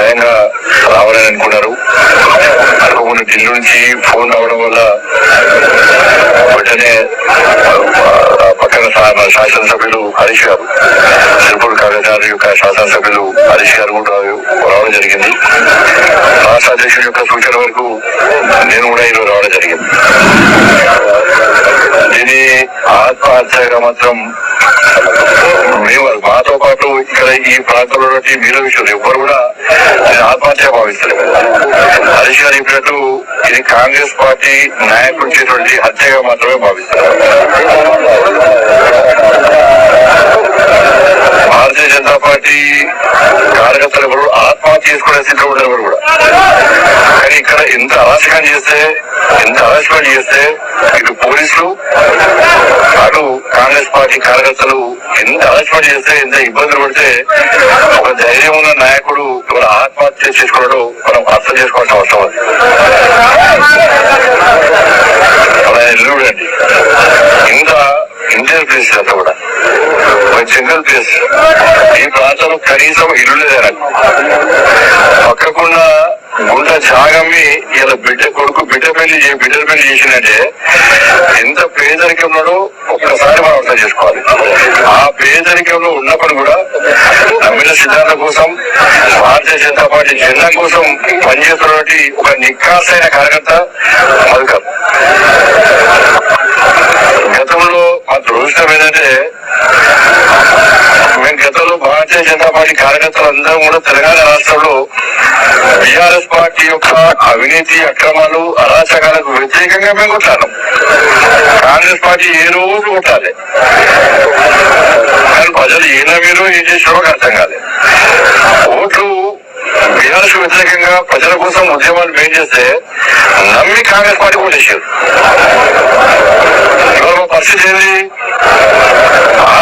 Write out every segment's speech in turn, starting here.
స్వయంగా రావాలని అనుకున్నారు. అనుకోకుండా ఢిల్లీ నుంచి ఫోన్ రావడం వల్ల వెంటనే పక్కన శాసనసభ్యులు హరీష్ గారు తిరుపతి కాగజారి యొక్క శాసనసభ్యులు హరీష్ గారు కూడా రావడం జరిగింది. రాష్ట్ర అధ్యక్షుడి యొక్క సూచన వరకు నేను కూడా ఈరోజు రావడం జరిగింది. ఆత్మహత్యగా మాత్రం మేము మాతో పాటు ఇక్కడ ఈ ప్రాంతంలో ఉన్నటువంటి మీలో ఎవ్వరు కూడా నేను ఆత్మహత్య భావిస్తున్నాను హరీష్ గారు చెప్పినట్టు ఇది కాంగ్రెస్ పార్టీ నాయకుడు చేసినటువంటి హత్యగా మాత్రమే భావిస్తారు. భారతీయ జనతా పార్టీ కార్యకర్తలు ఎవరు? ఆత్మహత్య చేసుకునే స్థితిలో ఉండేవారు ఎవరు కూడా. కానీ ఇక్కడ ఎంత అరాచకం చేస్తే ఎంత అరాచకం చేస్తే ఇటు పోలీసులు పార్టీ కార్యకర్తలు ఎంత అరాచకం చేస్తే ఎంత ఇబ్బందులు పడితే ఒక ధైర్యం ఉన్న నాయకుడు ఇవాళ ఆత్మహత్య చేసుకోవడం మనం అర్థం చేసుకోవాల్సిన అవసరం అది అలా ఇల్లు ఇంత ఇండియన్ ప్లేస్ అంతా కూడా. ఒక సింగిల్ ప్లేస్. ఈ ప్రాంతంలో కనీసం ఇల్లు లేదనకు. పక్కకున్న గుంట జాగమ్మి ఇలా బిడ్డ పెళ్ళి బిడ్డల పెళ్ళి చేసినట్టే ఎంత పేదరికంలో ఒక్కసారి మనం అర్థం చేసుకోవాలి. ఆ పేదరికంలో ఉన్నప్పుడు కూడా నమ్మిన సిద్ధాంతం కోసం భారతీయ జనతా పార్టీ జెండా కోసం పనిచేస్తున్నటువంటి ఒక నిక్కాసైన కార్యకర్త మధుకర్. గతంలో మా దృష్టం ఏంటంటే భారతీయ జనతా పార్టీ కార్యకర్తలందరూ కూడా తెలంగాణ రాష్ట్రంలో బీఆర్ఎస్ పార్టీ యొక్క అవినీతి అక్రమాలు అరాచకాలకు వ్యతిరేకంగా మేము కొట్టాను కాంగ్రెస్ పార్టీ ఏ రోజు కొట్టాలి కానీ ప్రజలు ఏనా మీరు ఏం చేసినారో అర్థం కాలేదు ఓట్లు బీఆర్ఎస్ వ్యతిరేకంగా ప్రజల కోసం ఉద్యమాలు మేం చేస్తే నమ్మి కాంగ్రెస్ పార్టీ కూడా ఇవాళ పరిస్థితి ఏంది?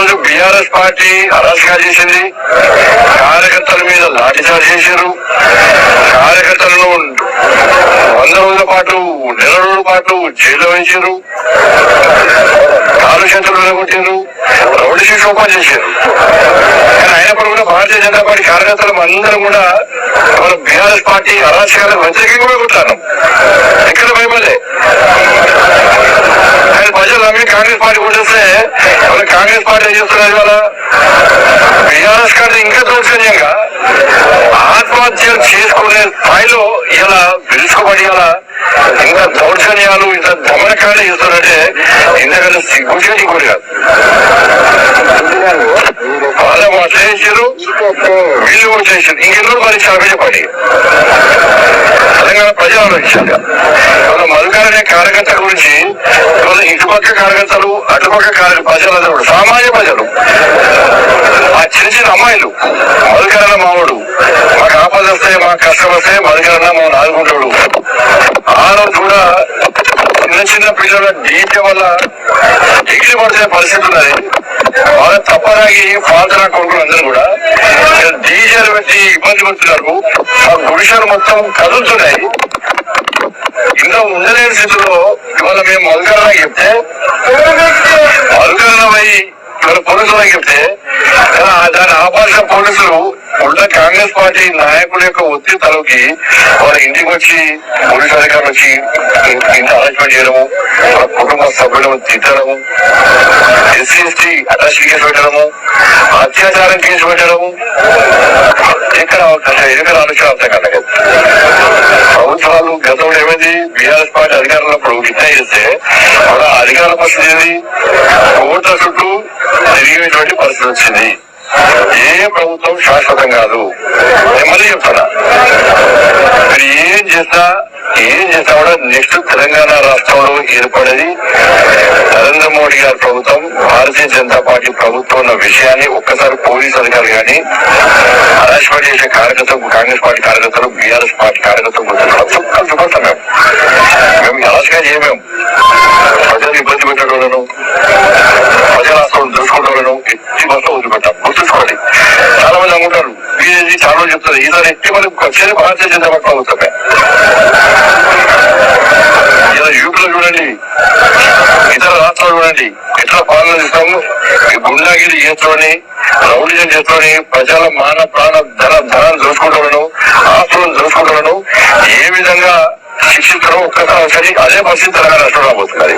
రోజు బీఆర్ఎస్ పార్టీ అరాచకా చేసింది. కార్యకర్తల మీద లాఠీచార్జ్ చేశారు. కార్యకర్తలను వంద రోజుల పాటు నెల రోజుల పాటు జైల్లో వేసారు కాలు చేతులు నిలబొట్టారు రౌడీ శిక్ష ఓపెన్ చేశారు. కానీ అయినప్పుడు కూడా భారతీయ జనతా పార్టీ కార్యకర్తలు అందరం కూడా మన బీఆర్ఎస్ పార్టీ అరాచకాలకు వ్యతిరేకంగా కూడా కొట్టాను ఎక్కడ భయపడలే. కాంగ్రెస్ పార్టీ కొట్టేస్తే మన కాంగ్రెస్ పార్టీ ఏం చేస్తున్నారు ఇవాళ? బీఆర్ఎస్ కంటే ఇంకా దౌర్జన్యంగా ఆత్మహత్యలు చేసుకునే స్థాయిలో ఇలా పిలుచుకోబడి ఇలా ఇంత దౌర్జన్యాలు ఇంత దమనకాలు చేస్తున్నారంటే ఇంతకన్నా సిగ్గుచేటి కూడా కాదు. వాళ్ళ అట్లా చేసారు వీళ్ళు కూడా చేశారు. ఇంకెన్నో మరి చాలా చెప్పండి తెలంగాణ ప్రజలు ఆలోచించాలి. ఇవాళ కార్యకర్త గురించి ఇవాళ ఇటుపక్క కార్యకర్తలు అటుపక్క కార్య ప్రజలందరూ సామాన్య ప్రజలు. ఆ చిన్న చిన్న అమ్మాయిలు మధుకరణ మావుడు. మాకు ఆపద వస్తే మాకు కష్టం వస్తే మధుకరణ అన్న మమ్మల్ని ఆదుకుంటాడు ఆ రోజు కూడా చిన్న చిన్న పిల్లల డీజే వల్ల డిగ్రీ పడితే పరిస్థితి ఉన్నది. వాళ్ళ తప్పరాగి పాత్ర కొడుకులు అందరూ కూడా. డీజేలు పెట్టి ఇబ్బంది పడుతున్నారు. ఆ గుడిసెలు మొత్తం కదులుతున్నాయి. ఇంకా ఉండలేని స్థితిలో ఇవాళ మేము మొదలుగా చెప్తే మొదలుగా పోయి ఇవాళ పోలీసులకు చెప్తే దాని ఆపాల్సిన పోలీసులు ఉన్న కాంగ్రెస్ పార్టీ నాయకుల యొక్క ఒత్తిడి తలకి వాళ్ళ ఇంటికి వచ్చి పోలీసు అధికారులు వచ్చి ఇంత అరెస్ట్మెంట్ చేయడము వాళ్ళ కుటుంబ సభ్యులను తిట్టడము ఎస్సీ ఎస్టీ అటాచ్ కేసు పెట్టడము అత్యాచారం కేసు పెట్టడము. ఎక్కడ ఎక్కడ ఆలోచన అర్థం కలగదు ప్రభుత్వాలు గతంలో ఏమైంది? బీఆర్ఎస్ పార్టీ అధికారంలో గిట్ట చేస్తే వాళ్ళ అధికార పరిస్థితి ఏంది? చుట్టూ తిరిగేటువంటి పరిస్థితి వచ్చింది. ఏ ప్రభుత్వం శాశ్వతం కాదు నేను మళ్ళీ చెప్తున్నా మీరు ఏం చేసినా ఏం చేసినా కూడా నెక్స్ట్ తెలంగాణ రాష్ట్రంలో ఏర్పడేది నరేంద్ర మోడీ గారి ప్రభుత్వం భారతీయ జనతా పార్టీ ప్రభుత్వం ఉన్న విషయాన్ని ఒక్కసారి పోలీస్ అధికారులు కానీ హరాస్మెంట్ చేసే కార్యకర్తలు కాంగ్రెస్ పార్టీ కార్యకర్తలు బీఆర్ఎస్ పార్టీ కార్యకర్తలు గుర్తున్నారు చూపడతాం మేము మేము హరాస్గా చాలా మంది చెప్తారు ఈసారి ఎట్టి మనకు వచ్చేది భారతీయ జనతా పార్టీ ప్రభుత్వమే. ఇలా యూపీలో చూడండి ఇతర రాష్ట్రాలు చూడండి ఎట్లా పాలన చేస్తాము. గుండాగిరి చేస్తామని రౌడీజం చేస్తామని ప్రజల మాన ప్రాణ ధన ధనాన్ని దోచుకుంటామను ఆస్తులను దోచుకుంటున్నాను ఏ విధంగా శిక్షించడం ఒక్కసారి ఒకసారి అదే పరిస్థితి తెలంగాణ రాష్ట్రంలో రాబోతున్నది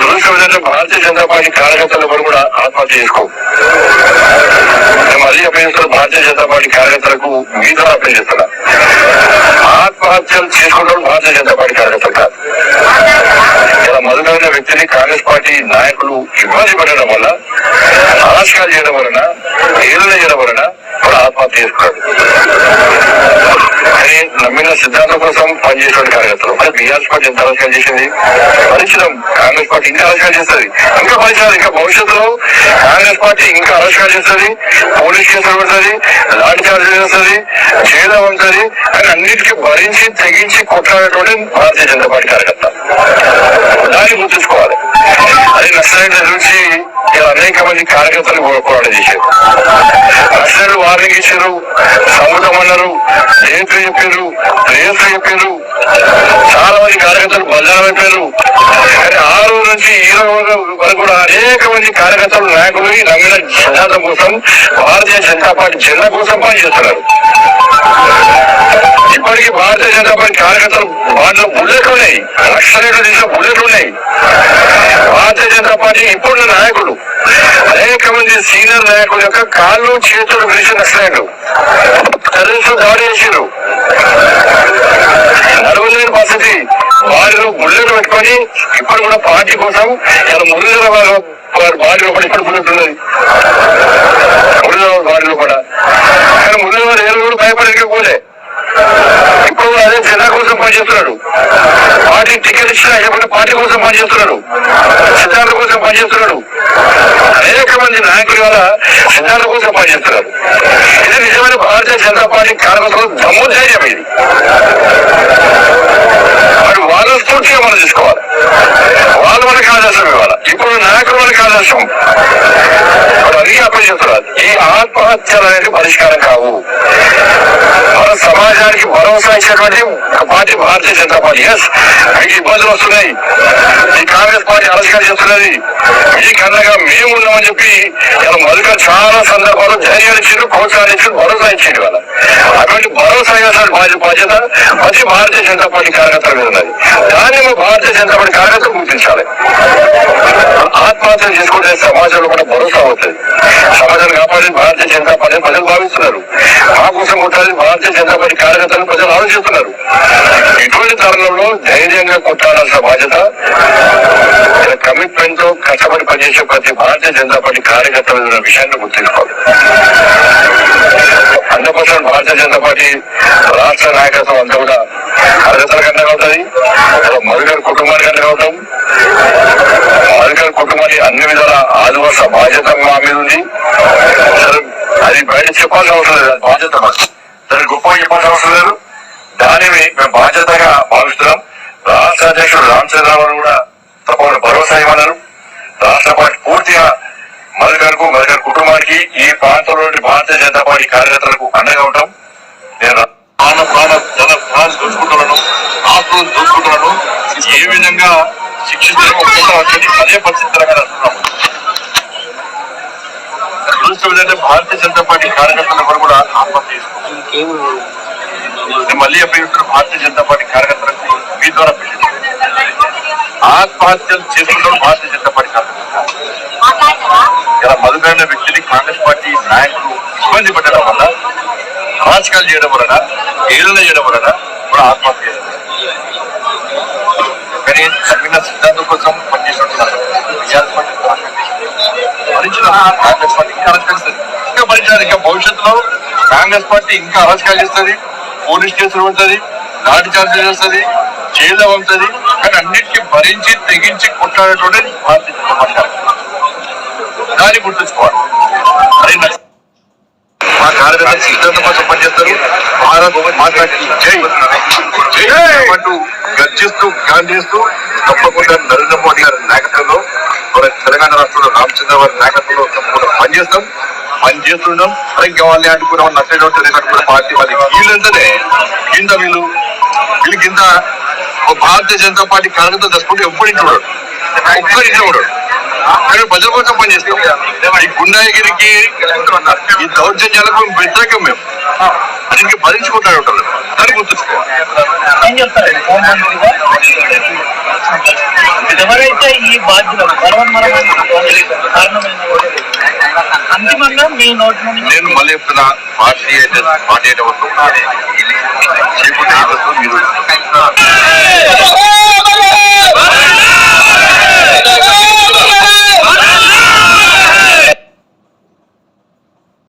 దురదృష్టం ఏంటంటే భారతీయ జనతా పార్టీ కార్యకర్తలు ఎవరు కూడా ఆత్మహత్య చేసుకో మేము అదే అప్పగిస్తున్న భారతీయ జనతా పార్టీ కార్యకర్తలకు మీ ద్వారా అప్పీల్ ఆత్మహత్యలు చేసుకుంటారు భారతీయ జనతా పార్టీ కార్యకర్తలు కాదు ఇలా మొదలైన వ్యక్తిని కాంగ్రెస్ పార్టీ నాయకులు ఇబ్బంది పెట్టడం వల్ల అరాచకాలు చేయడం వలన ఏదైనా చేయడం వలన కూడా ఆత్మహత్య చేసుకున్నాడు నమ్మిన సిద్ధాంతం కోసం పనిచేసిన కార్యకర్తలు. మరి బీఆర్ఎస్ పార్టీ ఎంత అరాచకాలు చేసింది? పరిశ్రమ కాంగ్రెస్ పార్టీ ఇంకా అరాచకాలు చేస్తుంది. ఇంకా పరిశ్రమ ఇంకా భవిష్యత్తులో కాంగ్రెస్ పార్టీ ఇంకా అరాచకాలు చేస్తుంది. పోలీస్ కేసులు పెడుతుంది. లాఠీ చార్జ్ చేస్తుంది. చేయడం ఉంటుంది. అని అన్నిటికీ భరించి తెగించి కొట్లాడేటువంటి భారతీయ జనతా పార్టీ కార్యకర్త. దాన్ని గుర్తుంచుకోవాలి. అది నక్సలైట్ల నుంచి అనేక మంది కార్యకర్తలు పో- పోరాటం చేశారు. అసలు వారికి ఇచ్చారు సముద్రం అన్నారు జయంతులు చెప్పారు రేట్లు చెప్పారు. చాలా మంది కార్యకర్తలు బలిదానం అయిపోయారు కానీ ఆ రోజు నుంచి ఈ రోజు వరకు కూడా అనేక మంది కార్యకర్తలు నాయకులు ఈ సిద్ధాంతం కోసం భారతీయ జనతా పార్టీ జెండా కోసం పనిచేస్తున్నారు. ఇప్పటికీ భారతీయ జనతా పార్టీ కార్యకర్తలు వాళ్ళలో బుల్లెట్లు ఉన్నాయి లక్షలు తీసిన బుల్లెట్లు ఉన్నాయి భారతీయ జనతా పార్టీ ఇప్పుడున్న నాయకులు అనేక మంది సీనియర్ నాయకుల యొక్క కాళ్ళు చేతులు విరిచి నష్టలేదు టెర్రరిస్టులు దాడి చేసారు నడవలేని పరిస్థితి. వారిలో బుల్లెట్ పెట్టుకొని ఇప్పుడు కూడా పార్టీ కోసం ఇలా మురళీధర వారు వారి బాడీలో కూడా ఇప్పుడు బుల్లెట్ ఉన్నది మురళీధర బాడీలో కూడా కానీ మురళీధర ఏ రోజు పోలే ఇప్పుడు అదే జనా కోసం పనిచేస్తున్నాడు పార్టీ టికెట్ ఇచ్చిన ఇవ్వకుండా పార్టీ కోసం పనిచేస్తున్నాడు సిద్ధార్థ కోసం పనిచేస్తున్నాడు అనేక మంది నాయకుల వల్ల సిద్ధార్థ కోసం పనిచేస్తున్నారు ఇది నిజమైన భారతీయ జనతా పార్టీ కార్యకర్తలు దమ్ము ధైర్యం ఇది. మరి వాళ్ళ స్ఫూర్తిగా మనం తీసుకోవాలి వాళ్ళు మనకి ఆదర్శం ఇవ్వాలి. ఇప్పుడు నాయకులు మనకి ఆదర్శం. ఇప్పుడు అది అప్పచెప్తున్నారు. సమాజానికి ఇచ్చినటువంటి party Bharatiya Janata party. Yes మీకు ఇబ్బందులు వస్తున్నాయి. ఈ కాంగ్రెస్ పార్టీ అలస్కారం చేస్తున్నది మీకు అండగా మేము ఉన్నామని చెప్పి ఇలా మొదట చాలా సందర్భాలు ధైర్యం ఇచ్చారు ప్రోత్సహించారు భరోసా ఇచ్చింది వాళ్ళ. అటువంటి భరోసా ఇవ్వాల్సిన బాధ్యత బాధ్యత ప్రతి భారతీయ జనతా పార్టీ కార్యకర్తల మీద ఉన్నది. దాన్ని మా భారతీయ జనతా పార్టీ కార్యకర్తలు గుర్తించాలి. ఆత్మహత్యలు చేసుకుంటే సమాజంలో కూడా భరోసా అవుతుంది. సమాజాన్ని కాపాడేది భారతీయ జనతా పార్టీ ప్రజలు భావిస్తున్నారు. మా కోసం కొట్టాలి భారతీయ జనతా పార్టీ కార్యకర్తలు ప్రజలు ఆలోచిస్తున్నారు. ఇటువంటి తరుణంలో ధైర్యంగా కొట్టాడాల్సిన బాధ్యత కమిట్మెంట్తో కష్టపడి పనిచేసే ప్రతి భారతీయ జనతా పార్టీ కార్యకర్తల ఉన్న విషయాన్ని గుర్తించుకోవాలి hundred percent Bharatiya Janata party రాష్ట్ర నాయకత్వం అంతా కూడా కార్యకర్తలకు అండగా అవుతుంది మధుగారి కుటుంబానికి అండగా అవుతాం మరుగర్ కుటుంబాన్ని అన్ని విధాల ఆదివాస బాధ్యత మా మీద ఉంది. అది బయట చెప్పాల్సిన అవసరం లేదు బాధ్యత మాది. సరే గొప్ప చెప్పాల్సిన అవసరం లేదు. దానిని మేము బాధ్యతగా భావిస్తున్నాం. రాష్ట్ర అధ్యక్షుడు రామచంద్రరావు కూడా తప్పకుండా భరోసా ఇవ్వన్నారు రాష్ట్ర పార్టీ పూర్తిగా మధుకర్కు మధుకర్ కుటుంబానికి ఈ ప్రాంతంలో భారతీయ జనతా పార్టీ కార్యకర్తలకు అండగా ఉంటాం. నేను ప్రాణ ప్రాణ జన ప్రాణాలు దోచుకుంటున్నాను. ఆస్తులను దోచుకుంటున్నాను. ఏ విధంగా శిక్షించడం అదే పరిస్థితి తెలంగాణ రాష్ట్రంలో భారతీయ జనతా పార్టీ కార్యకర్తలు ఎవరు కూడా ఆత్మహత్య నేను మళ్ళీ అభ్యర్థులు భారతీయ జనతా పార్టీ కార్యకర్తలకు మీ ద్వారా అప్పీల్ ఆత్మహత్యలు చేసుకుంటారు భారతీయ జనతా పార్టీ కార్యకర్తలు ఇలా మధుకైన వ్యక్తిని కాంగ్రెస్ పార్టీ నాయకులు ఇబ్బంది పెట్టడం వల్ల రాజకీయాలు చేయడం వలన ఏదైనా చేయడం వలన కూడా ఆత్మహత్య కానీ తగిన సిద్ధాంతం కోసం పనిచేసినట్టు భరించిన కాంగ్రెస్ పార్టీ ఇంకా అరాచకాలు ఇంకా భరించాలి ఇంకా భవిష్యత్తులో కాంగ్రెస్ పార్టీ ఇంకా అరాచకాలు చేస్తుంది. పోలీస్ కేసులు ఉంటుంది లాఠీ చార్జ్ వస్తుంది జైలు ఉంటుంది కానీ అన్నిటికీ భరించి తెగించి కొట్లాడేటువంటి భారతీయ జనతా పార్టీ దాన్ని గుర్తుంచుకోవాలి. మా కార్యదర్శి సిద్ధాంతం కోసం పనిచేస్తారు. భారత్ మాట్లాడి జై. జై. అంటూ గర్జిస్తూ గాంధీస్తూ తప్పకుండా నరేంద్ర మోడీ గారి నాయకత్వంలో మన తెలంగాణ రాష్ట్రంలో రామచంద్ర గారి నాయకత్వంలో తప్పకుండా పనిచేస్తాం. పని చేస్తున్నాం ఇంకా వాళ్ళని అడ్డుకున్న వాళ్ళు నచ్చడం తెలియనట్టుకున్న పార్టీ వాళ్ళకి వీళ్ళంటేనే కింద వీళ్ళు వీళ్ళు కింద ఒక భారతీయ జనతా పార్టీ కార్యకర్త దశకుంటే ఎప్పుడు ఇంటి ఉండడు ఒక్కరింటి ఉండడు కానీ ప్రజల కోసం పనిచేస్తాం ఈ గుండాగిరికి ఈ దౌర్జన్యాలకు వ్యతిరేకం మేము. దీనికి భరించుకుంటారు ఉంటారు దాన్ని గుర్తుంచుకోవాలి ఎవరైతే ఈ వాళ్ళు, అంతిమంగా మీ నోటి నుండి నేను మళ్ళీ చెప్తున్నా పార్టీ అయితే పార్టీ అయితే వస్తుంది? మీరు